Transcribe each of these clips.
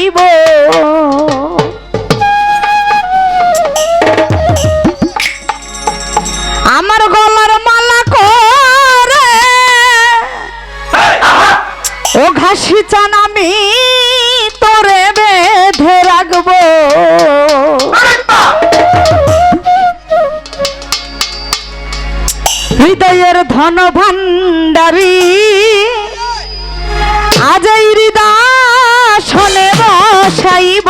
পাইব আমার গলার মালা করে। ও ঘাসি চান আমি তোরে বেঁধে রাখব। হৃদয়ের ধন ভান্ডারী আজ ভাসাইব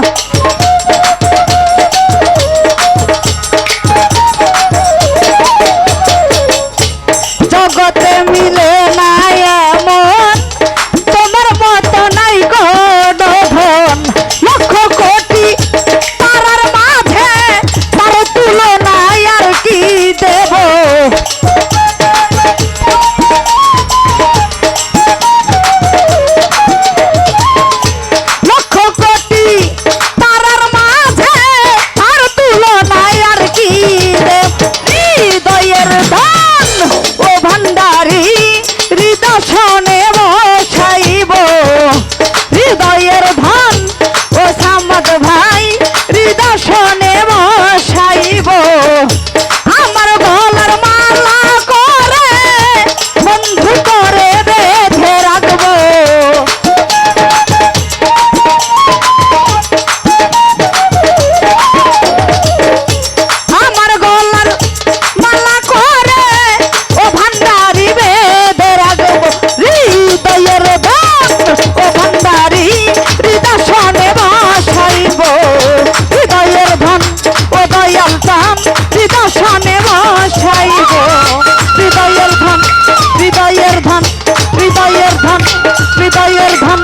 Thank you. হৃদয়ের ধান